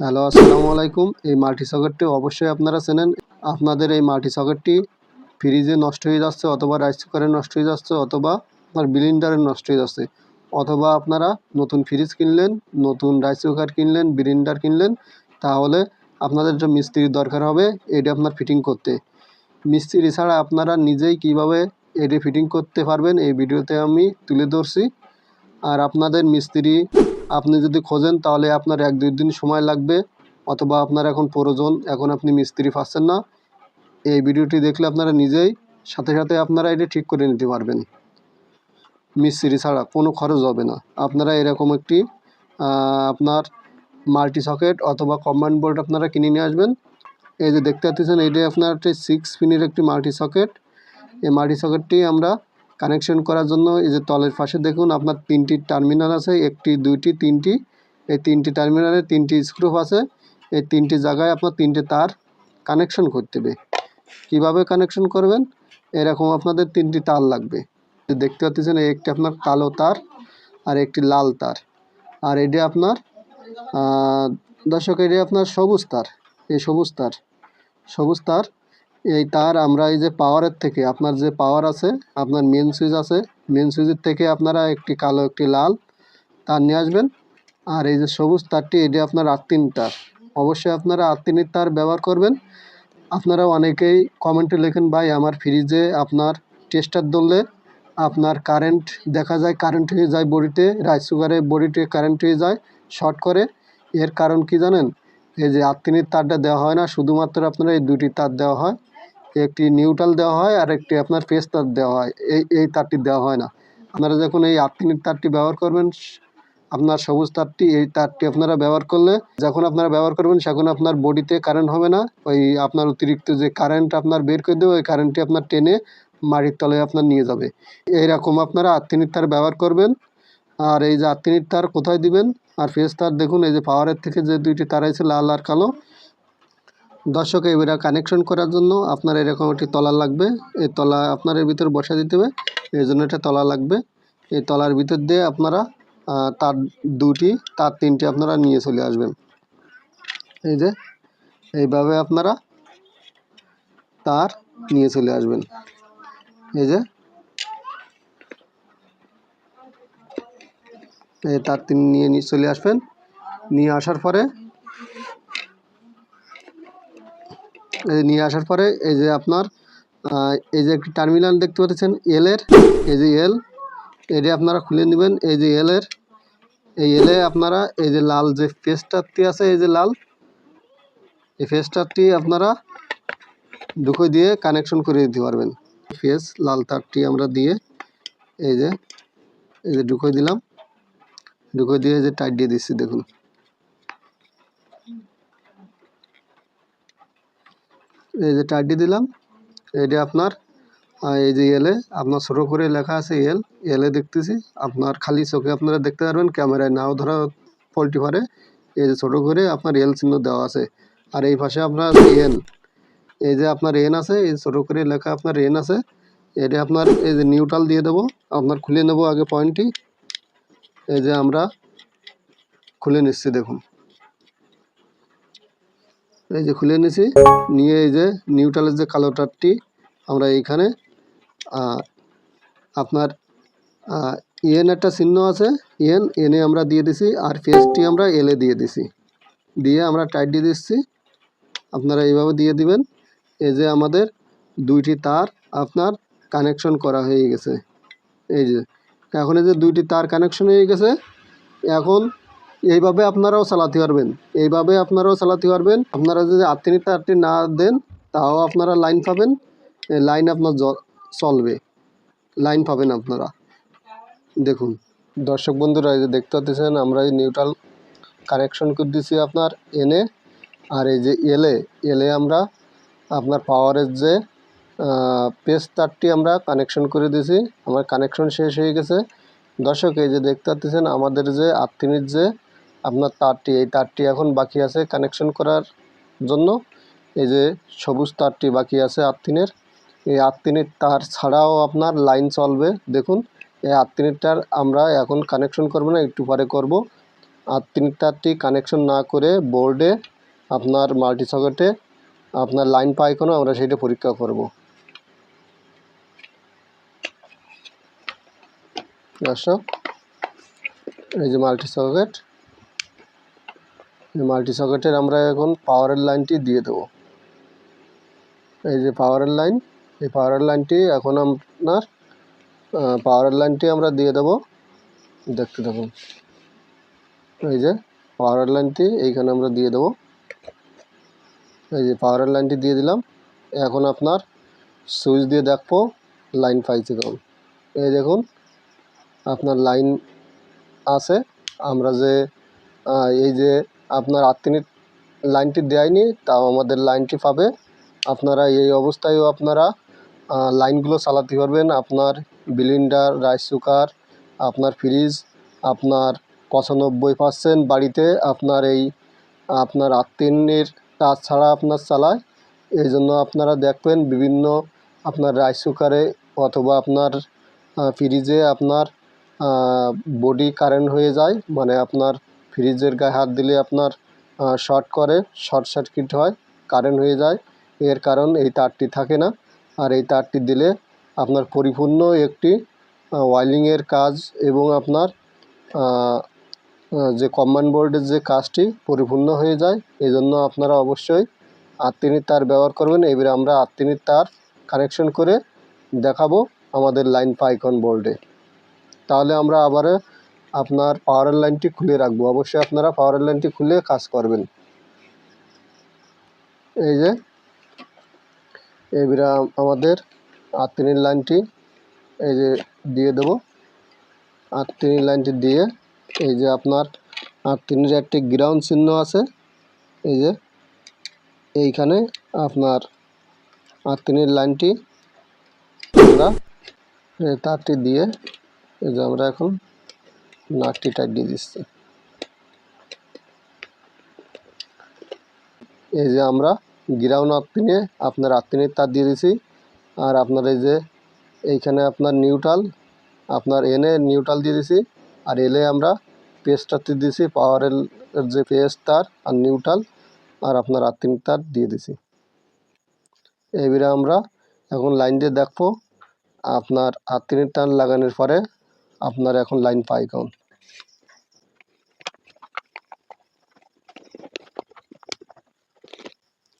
Hello, আসসালামু আলাইকুম। এই মাল্টি সকেটটি অবশ্যই আপনারা চেনেন। আপনাদের এই মাল্টি সকেটটি ফ্রিজে নষ্ট হয়ে যাচ্ছে অথবা রাইস কুকারে নষ্ট হয়ে যাচ্ছে অথবা আপনার বিলিন্ডারে নষ্ট হয়ে যাচ্ছে। অথবা আপনারা নতুন ফ্রিজ কিনলেন, নতুন রাইস কুকার কিনলেন, বিলিন্ডার কিনলেন, তাহলে আপনাদের যে মিস্ত্রির দরকার হবে, এটা আপনার ফিটিং করতে। মিস্ত্রি ছাড়া আপনারা নিজেই কীভাবে এটি ফিটিং করতে পারবেন, এই ভিডিওতে আমি তুলে ধরছি। আর আপনাদের মিস্ত্রি আপনি যদি খোঁজেন, তাহলে আপনার এক দুই দিন সময় লাগবে, অথবা আপনার এখন প্রয়োজন, এখন আপনি মিস্ত্রি পাচ্ছেন না। এই ভিডিওটি দেখলে আপনারা নিজেই সাথে সাথে আপনারা এটি ঠিক করে নিতে পারবেন। মিস্ত্রি ছাড়া কোনো খরচ হবে না। আপনারা এরকম একটি আপনার মাল্টি সকেট অথবা কম্বাইন্ড বোর্ড আপনারা কিনে নিয়ে আসবেন। এই যে দেখতে পাচ্ছেন এটাই আপনার একটি সিক্স পিনের একটি মাল্টি সকেট। এই মাল্টি সকেটটি আমরা কানেকশন করার জন্য এই যে তলের পাশে দেখুন আপনার তিনটি টার্মিনাল আছে, একটি, দুইটি, তিনটি। এই তিনটি টার্মিনালে তিনটি স্ক্রু আছে। এই তিনটি জায়গায় আপনার তিনটে তার কানেকশন করতে হবে। কীভাবে কানেকশন করবেন? এরকম আপনাদের তিনটি তার লাগবে। দেখতে পাচ্ছেন একটি আপনার কালো তার আর একটি লাল তার। আর এটি আপনার দর্শক, এটি আপনার সবুজ তার। এই সবুজ তার সবুজ তার এই তার আমরা এই যে পাওয়ারের থেকে, আপনার যে পাওয়ার আছে, আপনার মেন সুইচ আছে মেন সুইচের থেকে আপনারা একটি কালো, একটি লাল তার নিয়ে আসবেন। আর এই যে সবুজ তারটি, এটি আপনার আত্মিন তার। অবশ্যই আপনারা আত্মিনের তার ব্যবহার করবেন। আপনারা অনেকেই কমেন্টে লেখেন, ভাই, আমার ফ্রিজে আপনার টেস্টার ধরলে আপনার কারেন্ট দেখা যায় কারেন্ট হয়ে যায় বডিতে রাইস কুকারে বডিতে কারেন্ট হয়ে যায় শর্ট করে। এর কারণ কি জানেন? এই যে আত্মিনের তারটা দেওয়া হয় না, শুধুমাত্র আপনারা এই দুটি তার দেওয়া হয়। একটি নিউট্রাল দেওয়া হয় আর একটি আপনার ফেস তার দেওয়া হয়। এই এই তারটি দেওয়া হয় না। আপনারা যখন এই আত্মিনের তারটি ব্যবহার করবেন, আপনার সবুজ তারটি, এই তারটি আপনারা ব্যবহার করলে, যখন আপনারা ব্যবহার করবেন তখন আপনার বডিতে কারেন্ট হবে না। ওই আপনার অতিরিক্ত যে কারেন্ট আপনার বের করে দেবে, ওই কারেন্টটি আপনার টেনে মাটির তলায় আপনার নিয়ে যাবে। এইরকম আপনারা আত্মিনির তার ব্যবহার করবেন। আর এই যে আত্মিনির তার কোথায় দিবেন? আর ফেস তার দেখুন, এই যে পাওয়ারের থেকে যে দুইটি তার আছে, লাল আর কালো দর্শক এবারে কানেকশন করার জন্য আপনার এরকম একটি তলা লাগবে। এই তলা আপনার এর ভিতরে বসা দিতে হবে। এই জন্য একটা তলা লাগবে। এই তলার ভিতর দিয়ে আপনারা তার দুটি, তার তিনটি আপনারা নিয়ে চলে আসবেন। এই যে, এইভাবে আপনারা তার নিয়ে চলে আসবেন। এই যে, এই তার তিন নিয়ে নিয়ে চলে আসবেন। নিয়ে আসার পরে এই নিয়ে আসার পরে এই যে আপনার এই যে একটি টার্মিনাল দেখতে পাচ্ছেন এল এর, এই যে এল এটা আপনারা খুলে নেবেন, এই যে এল এর, এই এলে আপনারা এই যে লাল যে ফেসটারটি আছে, এই যে লাল, এই ফেসটারটি আপনারা ঢুকে দিয়ে কানেকশন করে দিতে পারবেন। ফেস লাল তারটি আমরা দিয়ে এই যে এই যে ঢুকে দিলাম ঢুকে দিয়ে যে টাইট দিয়ে দিচ্ছি, দেখুন। এই যে টাইডি দিলাম, এটা আপনার এই যে এলে আপনার ছোটো করে লেখা আছে এল এলে দেখতেছি, আপনার খালি চোখে আপনারা দেখতে পারবেন, ক্যামেরায় নাও ধরা পোলট্রি পারে, এই যে ছোটো করে আপনার এল চিহ্ন দেওয়া আছে। আর এই পাশে আপনার এন এই যে আপনার এন আছে, এই ছোটো করে লেখা আপনার এন আছে, এটা আপনার এই যে নিউট্রাল দিয়ে দেবো, আপনার খুলে নেব আগে পয়েন্টটি এই যে আমরা খুলে নিচ্ছি দেখুন। এই যে খুলে নিয়েছি নিয়ে এই যে নিউট্রালের যে কালো তারটি আমরা এইখানে আপনার ইএন একটা চিহ্ন আছে ইএন এনে আমরা দিয়ে দিছি, আর ফেসটি আমরা এলে দিয়ে দিছি। দিয়ে আমরা টাইট দিয়ে দিচ্ছি, আপনারা এইভাবে দিয়ে দিবেন, এই যে আমাদের দুইটি তার আপনার কানেকশন করা হয়ে গেছে। এই যে, এখন এই যে দুইটি তার কানেকশন হয়ে গেছে, এখন এইভাবে আপনারাও চালাতে পারবেন। এইভাবে আপনারাও চালাতে পারবেন। আপনারা যদি আত্মিনী তারটি না দেন, তাও আপনারা লাইন পাবেন। লাইন আপনার চলবে। লাইন পাবেন আপনারা। দেখুন, দর্শক বন্ধুরা, এই যে দেখতে পাচ্ছেন, আমরা এই নিউট্রাল কানেকশন করে দিচ্ছি আপনার এনে আর এই যে এলে এলে আমরা আপনার পাওয়ারের যে পেস তারটি আমরা কানেকশন করে দিয়েছি আমার কানেকশন শেষ হয়ে গেছে। দর্শক, এই যে দেখতে পাচ্ছেন, আমাদের যে আত্মিনির যে আপনার তারটি, এই তারটি এখন বাকি আছে কানেকশন করার জন্য। এই যে সবুজ তারটি বাকি আছে আত্মিনের। এই আত্মিনের তার ছাড়াও আপনার লাইন চলবে। দেখুন, এই আত্মিনেরটার আমরা এখন কানেকশন করব না, একটু পরে করব। আর্থিনের তারটি কানেকশন না করে বোর্ডে আপনার মাল্টি সকেটে আপনার লাইন পাই কোনো, আমরা সেটা পরীক্ষা করব। দর্শক এই যে মাল্টি সকেট মাল্টি সকেটের আমরা এখন পাওয়ারের লাইনটি দিয়ে দেবো। এই যে পাওয়ারের লাইন, এই পাওয়ারের লাইনটি এখন আপনার পাওয়ারের লাইনটি আমরা দিয়ে দেবো। দেখতে থাকুন। এই যে পাওয়ারের লাইনটি এইখানে আমরা দিয়ে দেবো। এই যে পাওয়ারের লাইনটি দিয়ে দিলাম। এখন আপনার সুইচ দিয়ে দেখব লাইন পাইছে কেমন এই দেখুন, আপনার লাইন আছে। আমরা যে এই যে আপনার আত্মিনির লাইনটি দেয়নি, তাও আমাদের লাইনটি পাবে। আপনারা এই অবস্থায়ও আপনারা লাইনগুলো চালাতে পারবেন। আপনার বিলিন্ডার রাইস কুকার, আপনার ফ্রিজ, আপনার পঁচানব্বই পার্সেন্ট বাড়িতে আপনার এই, আপনার আত্মিনের তার ছাড়া আপনার চালায়। এই জন্য আপনারা দেখবেন বিভিন্ন আপনার রাইস কুকারে অথবা আপনার ফ্রিজে আপনার বডি কারেন্ট হয়ে যায়। মানে আপনার ফ্রিজের গায়ে হাত দিলে আপনার শর্ট করে শর্ট সার্কিট হয় কারেন্ট হয়ে যায়। এর কারণ এই তারটি থাকে না। আর এই তারটি দিলে আপনার পরিপূর্ণ একটি ওয়াইলিংয়ের কাজ এবং আপনার যে কম্বাইন বোর্ডের যে কাজটি পরিপূর্ণ হয়ে যায়। এই জন্য আপনারা অবশ্যই আত্মিনির তার ব্যবহার করবেন। এবারে আমরা আত্মিনির তার কানেকশন করে দেখাবো আমাদের লাইন পাইকন বোর্ডে তাহলে আমরা আবার আপনার পাওয়ারের লাইনটি খুলে রাখব। অবশ্যই আপনারা পাওয়ারের লাইনটি খুলে কাজ করবেন। এই যে এবারে আমাদের আত্মিনির লাইনটি এই যে দিয়ে দেবো। আত্মিনির লাইনটি দিয়ে এই যে আপনার আত্মিনির একটি গ্রাউন্ড চিহ্ন আছে। এই যে, এইখানে আপনার আত্মিনির লাইনটি আমরা তারটি দিয়ে এই যে আমরা এখন নাটটি টাইট দিয়ে দিচ্ছি এই যে আমরা গ্রাউন্ড আত্মিনে আপনার আত্মিনের তার দিয়ে দিছি। আর আপনার এই যে এইখানে আপনার নিউট্রাল আপনার এনে নিউট্রাল দিয়ে দিছি। আর এলে আমরা পেস্টটাতে দিয়েছি পাওয়ারের যে পেস্ট তার, আর নিউট্রাল আর আপনার আত্মিন তার দিয়ে দিছি। এবারে আমরা এখন লাইন দিয়ে দেখব আপনার আত্মিনের টান লাগানোর পরে আপনার এখন লাইন পাই কেমন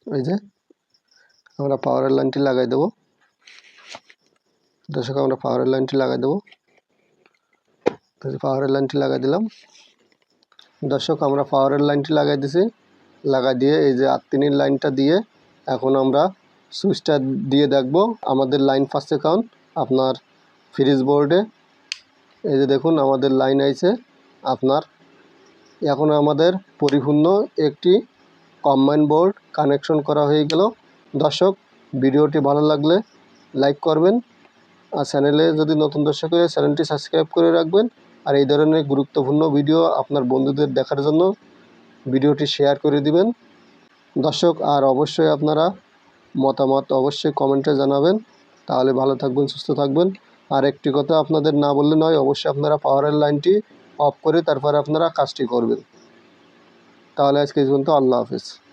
এই যে, আমরা পাওয়ারের লাইনটি লাগাই দেবো। দর্শক, আমরা পাওয়ারের লাইনটি লাগাই দেবো। পাওয়ারের লাইনটি লাগাই দিলাম। দর্শক, আমরা পাওয়ারের লাইনটি লাগাই দিছি। লাগাই দিয়ে এই যে আত্মিনির লাইনটা দিয়ে এখন আমরা সুইচটা দিয়ে দেখব। আমাদের লাইন ফার্স্টে কাউন আপনার ফ্রিজ বোর্ডে এই যে দেখুন, আমাদের লাইন আইছে আপনার। এখন আমাদের পরিপূর্ণ একটি কম্বাইন বোর্ড কানেকশন করা হয়ে গেল। দর্শক, ভিডিওটি ভালো লাগলে লাইক করবেন আর চ্যানেলে যদি নতুন দর্শক হয়ে চ্যানেলটি সাবস্ক্রাইব করে রাখবেন আর এই ধরনের গুরুত্বপূর্ণ ভিডিও আপনার বন্ধুদের দেখার জন্য ভিডিওটি শেয়ার করে দিবেন। দর্শক, আর অবশ্যই আপনারা মতামত অবশ্যই কমেন্টে জানাবেন। তাহলে ভালো থাকবেন, সুস্থ থাকবেন। আর একটি কথা আপনাদের না বললে নয়, অবশ্যই আপনারা পাওয়ারের লাইনটি অফ করে তারপরে আপনারা কাজটি করবেন। তাহলে আজকে পর্যন্ত, আল্লাহ হাফিজ।